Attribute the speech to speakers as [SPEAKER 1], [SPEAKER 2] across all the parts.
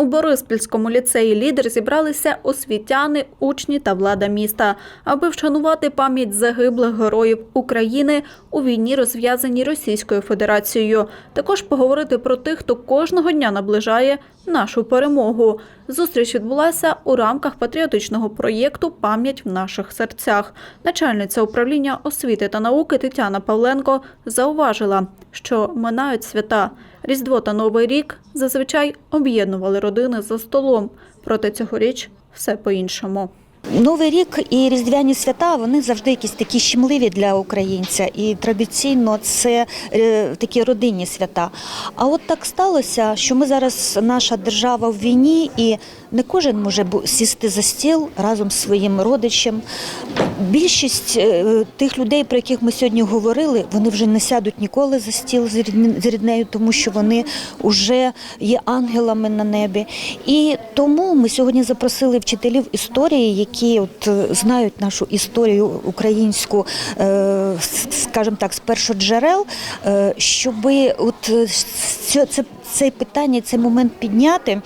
[SPEAKER 1] У Бориспільському ліцеї лідер зібралися освітяни, учні та влада міста, аби вшанувати пам'ять загиблих героїв України у війні, розв'язаній Російською Федерацією. Також поговорити про тих, хто кожного дня наближає нашу перемогу. Зустріч відбулася у рамках патріотичного проєкту Пам'ять в наших серцях. Начальниця управління освіти та науки Тетяна Павленко зауважила, що минають свята. Різдво та Новий рік зазвичай об'єднували родини за столом. Проте цьогоріч все по-іншому.
[SPEAKER 2] Новий рік і різдвяні свята вони завжди якісь такі щемливі для українця, і традиційно це е, такі родинні свята. А от так сталося, що ми зараз наша держава в війні, і не кожен може сісти за стіл разом з своїм родичем. Більшість е, тих людей, про яких ми сьогодні говорили, вони вже не сядуть ніколи за стіл з ріднею, тому що вони вже є ангелами на небі. І тому ми сьогодні запросили вчителів історії, які от е, знають нашу історію українську, е, скажімо так, з першоджерел, е, щоб от це, це, це питання, цей момент підняти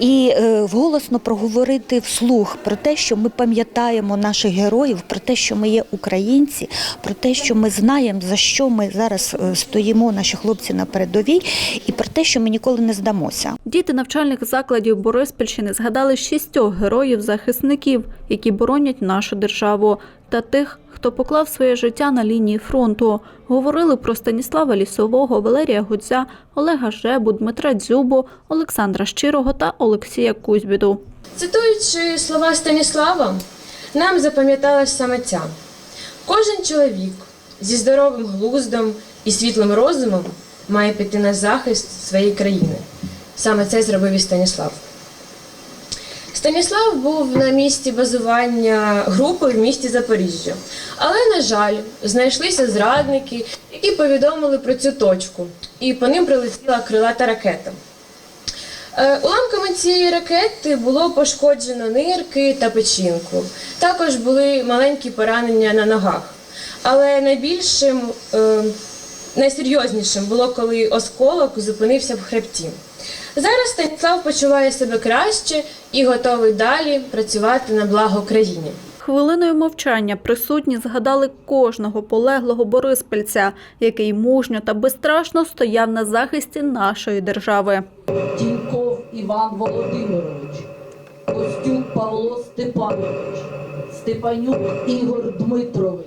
[SPEAKER 2] і е, вголосно проговорити вслух про те, що ми пам'ятаємо наших героїв, про те, що ми є українці, про те, що ми знаємо, за що ми зараз е, стоїмо, наші хлопці на передовій, і про те, що ми ніколи не здамося.
[SPEAKER 1] Діти навчальних закладів Бориспільщини згадали шістьох героїв-захисників, які боронять нашу державу, та тих, хто поклав своє життя на лінії фронту. Говорили про Станіслава Лісового, Валерія Гудзя, Олега Жебу, Дмитра Дзюбу, Олександра Щирого та Олексія Кузьбіду.
[SPEAKER 3] Цитуючи слова Станіслава, нам запам'яталась саме ця. Кожен чоловік зі здоровим глуздом і світлим розумом має піти на захист своєї країни. Саме це зробив і Станіслав. Станіслав був на місці базування групи в місті Запоріжжя. Але, на жаль, знайшлися зрадники, які повідомили про цю точку, і по ним прилетіла крилата ракета. Е, Уламками цієї ракети було пошкоджено нирки та печінку. Також були маленькі поранення на ногах. Але найбільшим, е, найсерйознішим було, коли осколок зупинився в хребті. Зараз Станіслав почуває себе краще і готовий далі працювати на благо країні.
[SPEAKER 1] Хвилиною мовчання присутні згадали кожного полеглого бориспільця, який мужньо та безстрашно стояв на захисті нашої держави.
[SPEAKER 4] Тіньков Іван Володимирович, Костюк Павло Степанович, Степанюк Ігор Дмитрович,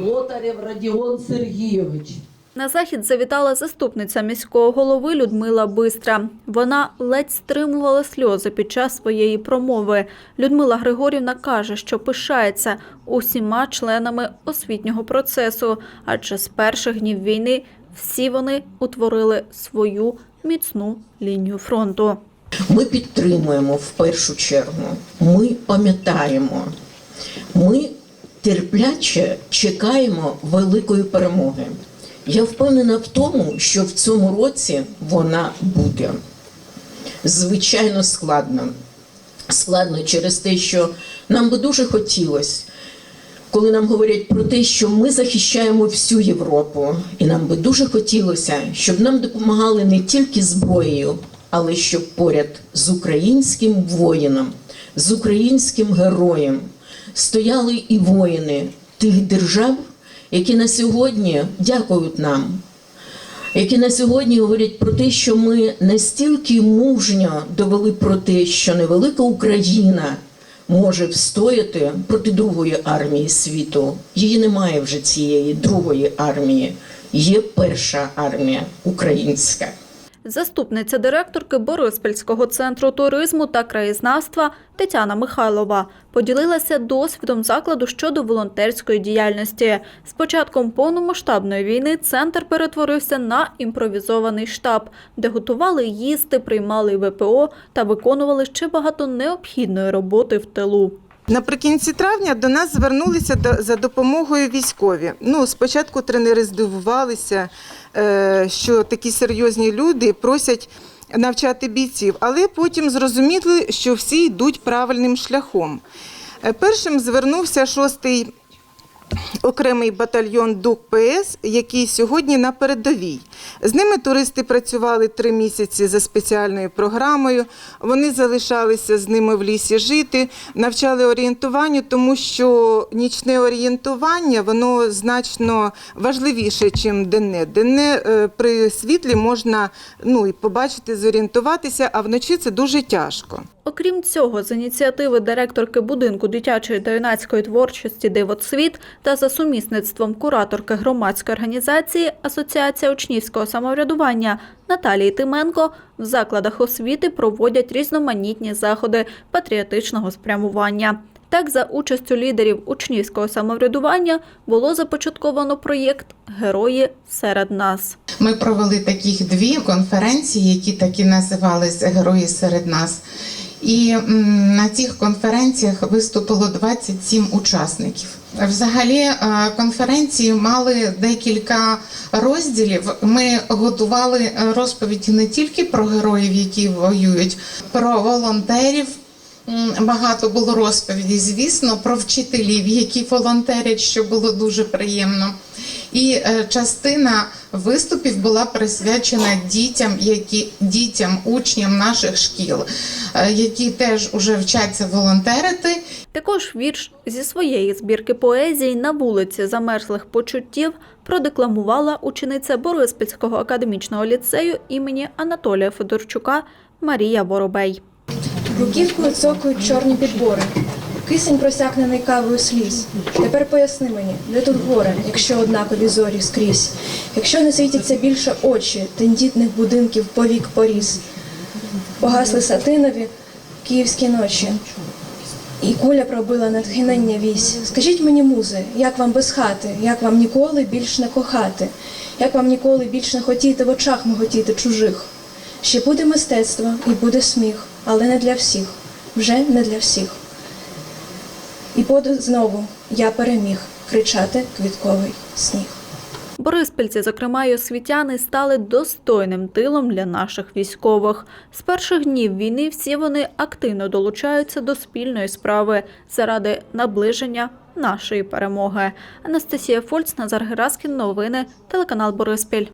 [SPEAKER 4] Лотарєв Радіон Сергійович.
[SPEAKER 1] На захід завітала заступниця міського голови Людмила Бистра. Вона ледь стримувала сльози під час своєї промови. Людмила Григорівна каже, що пишається усіма членами освітнього процесу, адже з перших днів війни всі вони утворили свою міцну лінію фронту.
[SPEAKER 5] Ми підтримуємо в першу чергу. Ми пам'ятаємо. Ми терпляче чекаємо великої перемоги. Я впевнена в тому, що в цьому році вона буде. Звичайно, складно. Складно через те, що нам би дуже хотілося, коли нам говорять про те, що ми захищаємо всю Європу, і нам би дуже хотілося, щоб нам допомагали не тільки зброєю, але щоб поряд з українським воїном, з українським героєм стояли і воїни тих держав, які на сьогодні дякують нам, які на сьогодні говорять про те, що ми настільки мужньо довели про те, що невелика Україна може встояти проти другої армії світу. Її немає вже цієї другої армії. Є перша армія українська.
[SPEAKER 1] Заступниця директорки Бориспільського центру туризму та краєзнавства Тетяна Михайлова поділилася досвідом закладу щодо волонтерської діяльності. З початком повномасштабної війни центр перетворився на імпровізований штаб, де готували їсти, приймали ВПО та виконували ще багато необхідної роботи в тилу.
[SPEAKER 6] Наприкінці травня до нас звернулися за допомогою військові. Ну, спочатку тренери здивувалися, е, що такі серйозні люди просять навчати бійців, але потім зрозуміли, що всі йдуть правильним шляхом. Е, Першим звернувся шостий окремий батальйон ДУК ПС, який сьогодні на передовій. З ними туристи працювали три місяці за спеціальною програмою. Вони залишалися з ними в лісі жити, навчали орієнтуванню, тому що нічне орієнтування воно значно важливіше, ніж денне. Денне е, при світлі можна ну, і побачити, зорієнтуватися, а вночі це дуже тяжко.
[SPEAKER 1] Окрім цього, з ініціативи директорки будинку дитячої та юнацької творчості «Дивоцвіт» та за сумісництвом кураторки громадської організації Асоціація учнівського самоврядування Наталії Тименко в закладах освіти проводять різноманітні заходи патріотичного спрямування. Так, за участю лідерів учнівського самоврядування було започатковано проєкт Герої серед нас.
[SPEAKER 7] Ми провели таких дві конференції, які так і називались Герої серед нас. І на цих конференціях виступило 27 учасників. Взагалі, е, конференції мали декілька розділів. Ми готували е, розповіді не тільки про героїв, які воюють, про волонтерів. Багато було розповідей, звісно, про вчителів, які волонтерять, що було дуже приємно. І е, частина виступів була присвячена дітям, які дітям, учням наших шкіл, е, які теж уже вчаться волонтерити.
[SPEAKER 1] Також вірш зі своєї збірки поезії на вулиці замерзлих почуттів продекламувала учениця Бориспільського академічного ліцею імені Анатолія Федорчука Марія Воробей.
[SPEAKER 8] Бруківкою цокають чорні підбори. Кисень просякнений кавою сліз. Тепер поясни мені, де тут горе, якщо однакові зорі скрізь, якщо не світяться більше очі тендітних будинків повік поріс. Погасли сатинові київські ночі. І куля пробила натхнення вісь. Скажіть мені, музи, як вам без хати, як вам ніколи більш не кохати, як вам ніколи більш не хотіти в очах миготіти чужих. Ще буде мистецтво і буде сміх, але не для всіх, вже не для всіх. І буду знову я переміг кричати квітковий сніг.
[SPEAKER 1] Бориспільці, зокрема й освітяни, стали достойним тилом для наших військових. З перших днів війни всі вони активно долучаються до спільної справи заради наближення нашої перемоги. Анастасія Фольц, Назар Гераскін, новини, телеканал Бориспіль.